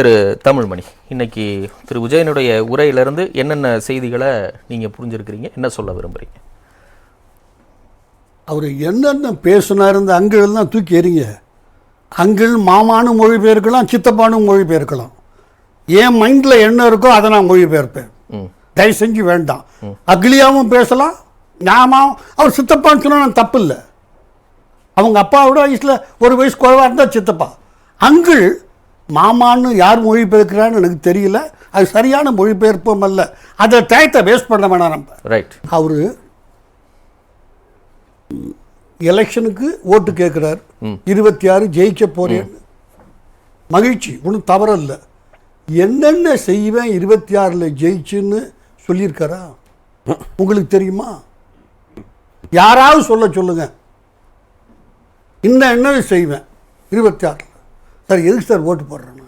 திரு தமிழ்மணி. இன்னைக்கு திரு விஜயனுடைய உரையிலிருந்து என்னென்ன செய்திகளை நீங்க புரிஞ்சிருக்கிறீங்க? என்ன சொல்ல விரும்புறீங்க? அவர் என்னென்ன பேசினார் இந்த அங்கிள்லாம் தூக்கி எறிங்க. அங்கிள் மாமானு மொழிபெயர்க்கலாம் சித்தப்பானு மொழிபெயர்க்கலாம். என் மைண்டில் என்ன இருக்கோ அதை நான் மொழிபெயர்ப்பேன். ம். தயவு செஞ்சு வேண்டாம். அக்லியாவும் பேசலாம் ஞாமாவும் அவர் சித்தப்பான்னு சொன்னா நான் தப்பு இல்லை. அவங்க அப்பாவோட வயசில் ஒரு வயசு குறைவாக இருந்தால் சித்தப்பா. அங்கிள் மாமான்னு யார் மொழிபெயர்க்கிறான்னு எனக்கு தெரியல. அது சரியான மொழிபெயர்ப்பும் அல்ல. அதை டயத்தை வேஸ்ட் பண்ண வேணாம் நம்ம. ரைட் அவர் எலெக்ஷனுக்கு ஓட்டு கேட்குறார். இருபத்தி ஆறு ஜெயிக்க போறேன்னு மகிழ்ச்சி. ஒன்றும் தவறில்லை. என்னென்ன செய்வேன் இருபத்தி ஆறில் ஜெயிச்சுன்னு சொல்லியிருக்காரா? உங்களுக்கு தெரியுமா? யாராவது சொல்ல சொல்லுங்க. இந்த என்ன செய்வேன்? இருபத்தி ஆறில். சார் எதுக்கு சார் ஓட்டு போடுறேன்னா?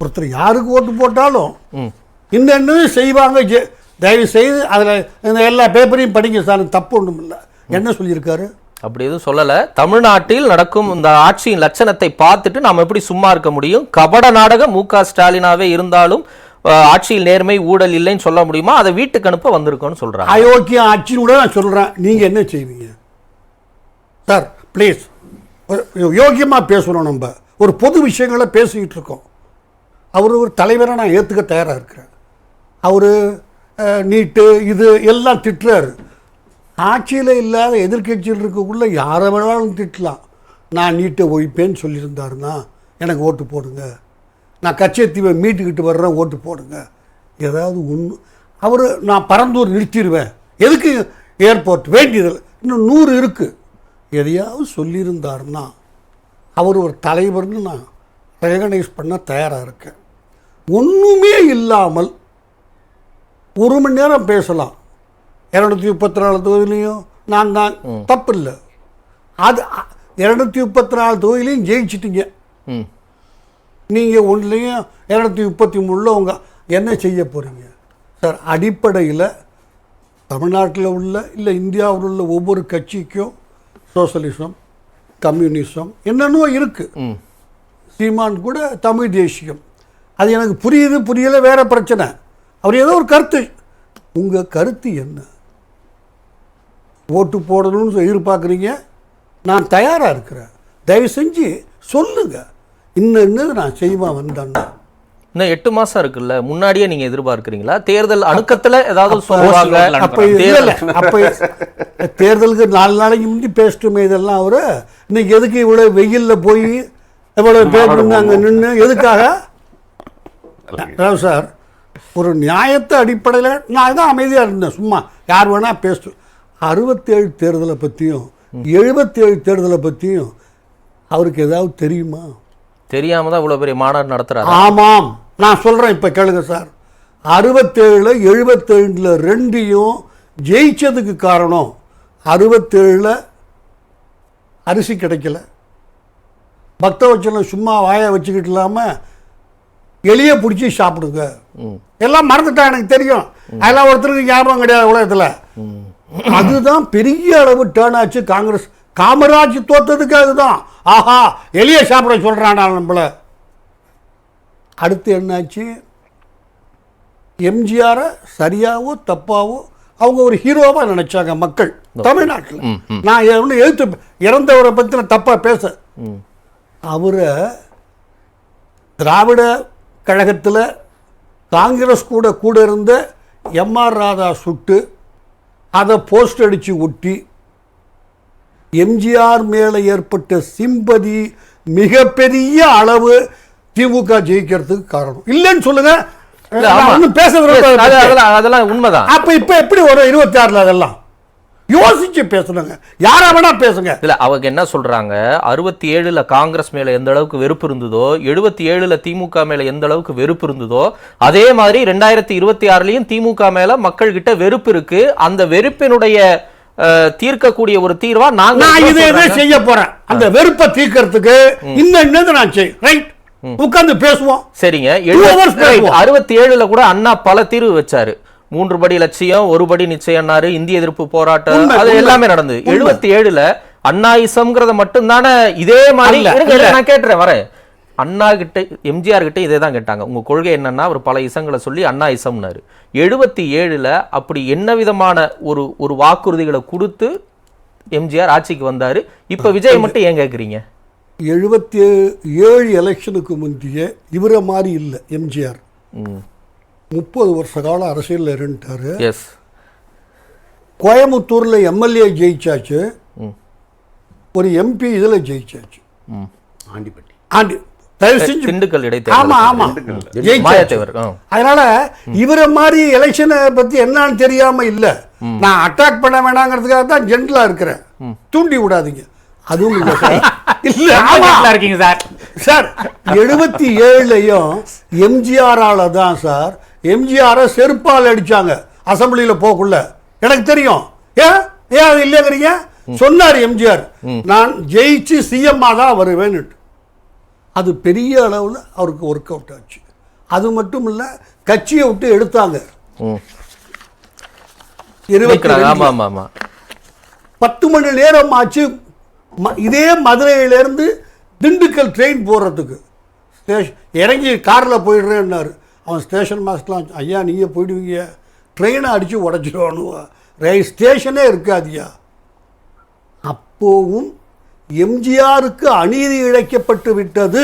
ஒருத்தர் யாருக்கு ஓட்டு போட்டாலும் என்ன செய்வாங்க தயவு செய்து அதில் இந்த எல்லா பேப்பரையும் படிங்க சார் தப்பு ஒன்றும் இல்லை. என்ன சொல்லியிருக்காரு? அப்படி எதுவும் சொல்லல. தமிழ்நாட்டில் நடக்கும் இந்த ஆட்சியின் லட்சணத்தை பார்த்துட்டு நாம் எப்படி சும்மா இருக்க முடியும்? கபட நாடகம் மு க ஸ்டாலினாவே இருந்தாலும் ஆட்சியில் நேர்மை ஊழல் இல்லைன்னு சொல்ல முடியுமா? அதை வீட்டுக்கு அனுப்ப வந்திருக்கோன்னு சொல்றாங்க. அயோக்கிய ஆட்சின்னு கூட நான் சொல்கிறேன் நீங்கள் என்ன செய்வீங்க? சார் ப்ளீஸ் யோக்கியமாக பேசணும் நம்ம. ஒரு பொது விஷயங்களை பேசிக்கிட்டு இருக்கோம். அவர் ஒரு தலைவரை நான் ஏற்றுக்க தயாராக இருக்கிறேன் அவர் நீட்டு இது எல்லாம் திட்டுறாரு. ஆட்சியில் இல்லாத எதிர்கட்சியில் இருக்கக்குள்ள யாரை வேணாலும் திட்டலாம். நான் நீட்டை ஒழிப்பேன்னு சொல்லியிருந்தாருன்னா எனக்கு ஓட்டு போடுங்க. நான் கச்சத்தீவை மீட்டுக்கிட்டு வர்றேன் ஓட்டு போடுங்க. ஏதாவது ஒன்று அவர் நான் பரந்தூர் நிறுத்திடுவேன். எதுக்கு ஏர்போர்ட்? வேண்டியதில்லை. இன்னும் நூறு இருக்குது எதையாவது சொல்லியிருந்தாருன்னா அவர் ஒரு தலைவர்னு நான் ரெகனைஸ் பண்ண தயாராக இருக்கேன். ஒன்றுமே இல்லாமல் ஒரு மணி நேரம் பேசலாம். இரநூத்தி முப்பத்தி நாலு தொகுதியிலையும் நான் தான். தப்பு இல்லை அது இரநூத்தி முப்பத்தி நாலு தொகுதியிலையும் ஜெயிச்சிட்டீங்க. நீங்கள் ஒன்றுலையும் இரநூத்தி முப்பத்தி மூணில் உங்க என்ன செய்ய போகிறீங்க சார் அடிப்படையில் தமிழ்நாட்டில் உள்ள இல்லை இந்தியாவில் உள்ள ஒவ்வொரு கட்சிக்கும் சோசலிசம் கம்யூனிசம் என்னென்னவோ இருக்குது சீமான் கூட தமிழ் தேசியம். அது எனக்கு புரியுது புரியல வேற பிரச்சனை. அவர் ஏதோ ஒரு கருத்து. உங்கள் கருத்து என்ன? ஓட்டு போடணும்னு எதிர்பார்க்குறீங்க. நான் தயாராக இருக்கிறேன். தயவு செஞ்சு சொல்லுங்க. இன்னும் நான் செய்வேன் வந்தேன்னா. இன்னும் எட்டு மாசம் இருக்குல்ல முன்னாடியே நீங்க எதிர்பார்க்கறீங்களா? தேர்தல் அணுக்கத்துல ஏதாவது சொல்லுவாங்க அப்போ இல்லை இல்லை. அப்போ தேர்தலுக்கு நாலு நாளைக்கு முந்தி பேசிட்டுமே இதெல்லாம் அவர். இன்னைக்கு எதுக்கு இவ்வளோ வெயிலில் போய் எவ்வளோ பேர் அங்கே நின்று எதுக்காக? சார் ஒரு நியாயத்தை அடிப்படையில் நான் தான் அமைதியாக இருந்தேன் சும்மா யார் வேணால் பேசு. அறுபத்தேழு தேர்தலை பற்றியும் எழுபத்தேழு தேர்தலை பற்றியும் அவருக்கு ஏதாவது தெரியுமா? தெரியாம தான் இவ்வளவு பெரிய மாநாடு நடத்துறாரு. ஆமாம். நான் சொல்கிறேன் இப்போ கேளுங்க சார். அறுபத்தேழில் எழுபத்தேழில் ரெண்டையும் ஜெயிச்சதுக்கு காரணம் அறுபத்தேழில் அரிசி கிடைக்கல. பக்தவச்சலம் சும்மா வாயை வச்சுக்கிட்டு இல்லாமல் எளிய பிடிச்சி சாப்பிடுங்க. எல்லாம் மறந்துட்டா எனக்கு தெரியும். அதெல்லாம் ஒருத்தருக்கு ஞாபகம் கிடையாது உலகத்தில். அதுதான் பெரிய அளவு டேர்ன் ஆச்சு காங்கிரஸ் காமராஜ் தோத்ததுக்கு அதுதான். ஆஹா எளிய சாப்பிட சொல்கிறானா நம்மள. அடுத்து என்னாச்சு? எம்ஜிஆரை சரியாவோ தப்பாவோ அவங்க ஒரு ஹீரோவாக நினைச்சாங்க மக்கள் தமிழ்நாட்டில். நான் ஒன்று எழுத்து இறந்தவரை பற்றி நான் தப்பாக பேச. அவரை திராவிட கழகத்தில் காங்கிரஸ் கூட கூட இருந்த எம்ஆர் ராதா சுட்டு அதை போஸ்ட் அடித்து ஒட்டி எம்ஜிஆர் மேலே ஏற்பட்ட சிம்பதி மிகப்பெரிய அளவு திமுக ஜெயிக்கிறதுக்கு காரணம். இல்லைன்னு சொல்லுங்க. பேச அதெல்லாம் அதெல்லாம் உண்மைதான். அப்ப இப்ப எப்படி வரும் இருபத்தி ஆறுல அதெல்லாம்? யோசிச்சு பேசணுங்க யாரா வேணா பேசுங்க. இல்ல அவங்க என்ன சொல்றாங்க? அறுபத்தி ஏழுல காங்கிரஸ் மேல எந்த அளவுக்கு வெறுப்பு இருந்ததோ எழுபத்தி ஏழுல திமுக மேல எந்த அளவுக்கு வெறுப்பு இருந்ததோ அதே மாதிரி ரெண்டாயிரத்தி இருபத்தி ஆறுலயும் திமுக மேல மக்கள் கிட்ட வெறுப்பு இருக்கு. அந்த வெறுப்பினுடைய தீர்க்கக்கூடிய ஒரு தீர்வா நாங்க நான் இதை இதை. செய்ய போறேன். அந்த வெறுப்பை தீர்க்கறதுக்கு என்னது நான் செய் ரைட். உட்கார்ந்து பேசுவோம். சரிங்க. அறுபத்தி ஏழுல கூட அண்ணா பல தீர்வு வச்சாரு. மூன்று படி லட்சியம் ஒரு படி நிச்சயம்னாரு இந்திய எதிர்ப்பு போராட்டம். அது. எல்லாமே நடந்தது. எழுபத்தி ஏழுல அண்ணாயிசம்ங்கிறத மட்டும்தானே இதே மாதிரி. நான் கேட்டுறேன் வரேன். அண்ணா கிட்ட எம்ஜிஆர் கிட்ட இதே தான் கேட்டாங்க. உங்க கொள்கை என்னன்னா அவர் பல இசங்களை சொல்லி அண்ணா இசம்னாரு. எழுபத்தி ஏழுல அப்படி என்ன விதமான ஒரு ஒரு வாக்குறுதிகளை கொடுத்து எம்ஜிஆர் ஆட்சிக்கு வந்தாரு? இப்ப விஜய் மட்டும் ஏன் கேக்குறீங்க? எழுபத்தி ஏழு எலெக்ஷனுக்கு முந்தைய இவரை மாதிரி இல்லை எம்ஜிஆர். முப்பது வருஷ காலம் அரசியலில் இருந்துட்டாரு. எஸ் கோயம்புத்தூரில் எம்எல்ஏ ஜெயிச்சாச்சு. ஒரு எம்பி இதில் ஜெயிச்சாச்சு. ஆண்டிப்பட்டி. ஆண்டி தயவு செஞ்சு திண்டுக்கல் ஆமா இடைத்தேர்தல் ஆமா. ஜெயிச்சாச்சு மாயத்தேவர். அதனால இவரை மாதிரி எலெக்ஷனை பத்தி என்னன்னு தெரியாம இல்ல. நான் அட்டாக் பண்ண வேணாங்கிறதுக்காக தான் ஜென்டலா இருக்கிறேன். தூண்டி விடாதீங்க. அதுவும் இல்ல சார். இல்ல ஆமா. இருக்கீங்க சார்? சார் எழுபத்தி ஏழுலையும் எம்ஜிஆரால தான் சார் எம்ஜிஆரை செருப்பால் அடிச்சாங்க அசம்பிளியில போக்குள்ள. எனக்கு தெரியும். ஏன் ஏன் அது இல்லைங்கிறீங்க சொன்னார் எம்ஜிஆர். நான் ஜெயிச்சு சிஎம்மா தான் வருவேன்னு அது பெரிய அளவில் அவருக்கு ஒர்க் அவுட் ஆச்சு. அது மட்டும் இல்லை கட்சியை விட்டு எடுத்தாங்க. இருபத்தி பத்து மணி நேரம் ஆச்சு. இதே மதுரையிலேருந்து திண்டுக்கல் ட்ரெயின் போடுறதுக்கு ஸ்டேஷன் இறங்கி காரில் போயிடுறேன்னாரு. அவன் ஸ்டேஷன் மாஸ்டர்லாம் ஐயா நீங்கள் போயிடுவீங்க. ட்ரெயினை அடித்து உடச்சிடுவானு ரயில் ஸ்டேஷனே இருக்காதியா. அப்போவும் எம்ஜிஆருக்கு அநீதி இழைக்கப்பட்டு விட்டது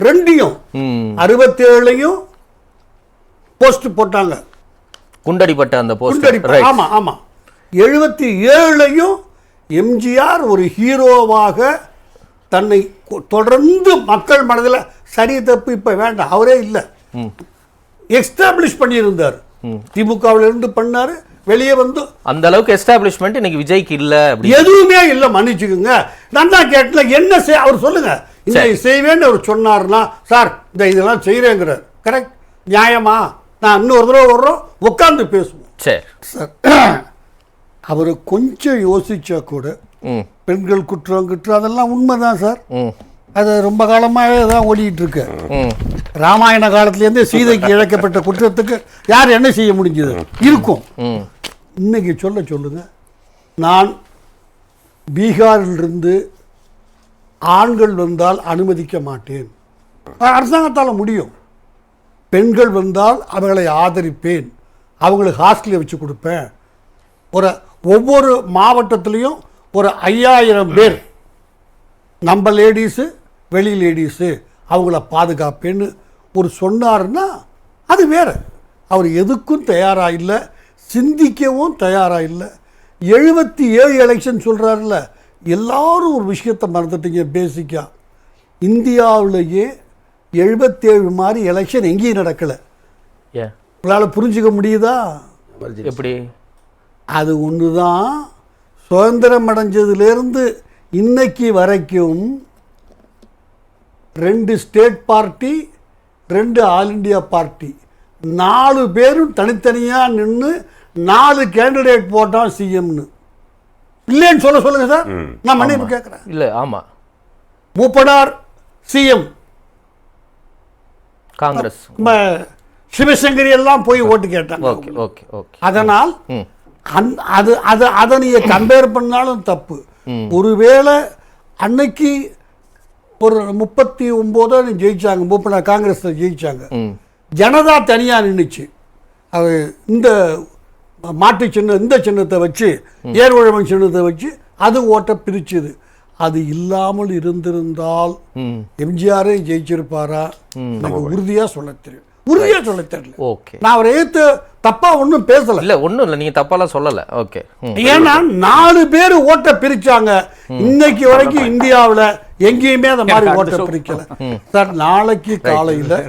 ரெண்டையும். ம். அறுபத்தேழுலையும் போஸ்ட் போட்டாங்க. குண்டடிப்பட்ட அந்த போஸ்டர். ஆமா ஆமா. எழுபத்தி ஏழுலையும் எம்ஜிஆர் ஒரு ஹீரோவாக தன்னை தொடர்ந்து மக்கள் மனதில் சரி தப்பு இப்ப வேண்டாம் அவரே இல்லை. எக்ஸ்டாப்ளிஷ் பண்ணியிருந்தார். திமுகவில் இருந்து பண்ணாரு வெளியே வந்து அந்த அளவுக்கு எஸ்டாப்ளிஷ்மெண்ட் இன்னைக்கு விஜய்க்கு இல்ல அப்படி எதுவுமே இல்லை மன்னிச்சுக்குங்க. நான் தான் கேட்டல என்ன செய் அவர் சொல்லுங்க. இந்த செய்வேன்னு அவர் சொன்னார்னா சார் இந்த இதெல்லாம் செய்கிறேங்கிறார் கரெக்ட் நியாயமா? நான் இன்னொரு தடவை வர்றோம் உட்காந்து பேசுவோம். சரி. சார் அவர் கொஞ்சம் யோசிச்சா கூட பெண்கள் குற்றம் குற்றம் அதெல்லாம் உண்மைதான் சார். அது ரொம்ப காலமாகவே தான் ஓடிட்டு இருக்கு. ராமாயண காலத்துலேருந்தே சீதைக்கு இழைக்கப்பட்ட குற்றத்துக்கு யார் என்ன செய்ய முடிஞ்சது? இருக்கும். இன்றைக்கி சொல்ல சொல்லுங்கள் நான் பீகாரிலிருந்து ஆண்கள் வந்தால் அனுமதிக்க மாட்டேன். அரசாங்கத்தால் முடியும். பெண்கள் வந்தால் அவர்களை ஆதரிப்பேன். அவங்களுக்கு ஹாஸ்டலில் வச்சு கொடுப்பேன். ஒரு ஒவ்வொரு மாவட்டத்திலையும் ஒரு ஐயாயிரம் பேர். நம்ம லேடிஸு வெளி லேடிஸு அவங்கள பாதுகாப்பேன்னு ஒரு சொன்னாருன்னா அது வேற. அவர் எதுக்கும் தயாராக இல்லை. சிந்திக்கவும் தயாராக இல்லை. எழுபத்தி ஏழு எலெக்ஷன் சொல்கிறாருல்ல எல்லாரும் ஒரு விஷயத்தை மறந்துட்டீங்க பேசிக்காக இந்தியாவிலேயே எழுபத்தேழு மாதிரி எலெக்ஷன் எங்கேயும் நடக்கலை. உங்களால் புரிஞ்சுக்க முடியுதா? எப்படி? அது ஒன்று தான் சுதந்திரம் அடைஞ்சதுலேருந்து இன்னைக்கு வரைக்கும் ரெண்டு ஸ்டேட் பார்ட்டி ரெண்டு ஆல் இண்டியா பார்ட்டி நாலு பேரும் தனித்தனியாக நின்று நாலு கேண்டிடேட் போட்டான் சிஎம்னு இல்லைன்னு சொல்ல சொல்லுங்க சார். நான் மன்னிப்பு கேட்குறேன். இல்ல ஆமா. மூப்பனார் சிஎம் காங்கிரஸ். சிவசங்கரி எல்லாம் போய் ஓட்டு கேட்டாங்க. Okay okay okay. அதனால் அது அது அதை நீங்க கம்பேர் பண்ணாலும் தப்பு. ஒருவேளை அன்னைக்கு ஒரு முப்பத்தி ஒம்போதோ ஜெயிச்சாங்க. முப்பது காங்கிரஸ் ஜெயிச்சாங்க. ஜனதா தனியா நின்றுச்சு அது இந்த மாட்டு சின்னம் இந்த சின்னத்தை வச்சு ஏர்வழவன் சின்னத்தை வச்சு அது ஓட்ட பிரிச்சுது. அது இல்லாமல் இருந்திருந்தால் எம்ஜிஆரே ஜெயிச்சிருப்பாரா? எனக்கு உறுதியா சொல்ல தெரியும். உறுதியா சொல்ல தெரியல. ஓகே நான் அவரை ஏத்து தப்பா ஒன்றும் பேசல. இல்ல ஒண்ணும் இல்ல நீங்க தப்பாலாம் சொல்லல. ஓகே ஏன்னா நாலு பேர் ஓட்ட பிரிச்சாங்க. இன்னைக்கு வரைக்கும் இந்தியாவுல எங்கேயுமே அந்த மாதிரி ஓட்ட பிரிக்கல. சார் நாளைக்கு காலையில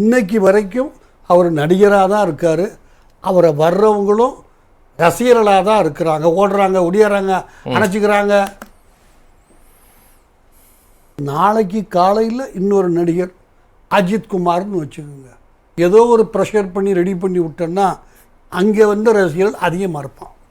இன்னைக்கு வரைக்கும் அவர் நடிகரா தான் இருக்காரு. அவரை வர்றவங்களும் ரசிகர்களாக தான் இருக்கிறாங்க. ஓடுறாங்க ஒடியாறாங்க அணைச்சிக்கிறாங்க. நாளைக்கு காலையில் இன்னொரு நடிகர் அஜித் குமார்னு வச்சுக்கோங்க. ஏதோ ஒரு ப்ரெஷர் பண்ணி ரெடி பண்ணி விட்டோன்னா அங்கே வந்து ரசிகர்கள் அதிகமாக இருப்பான்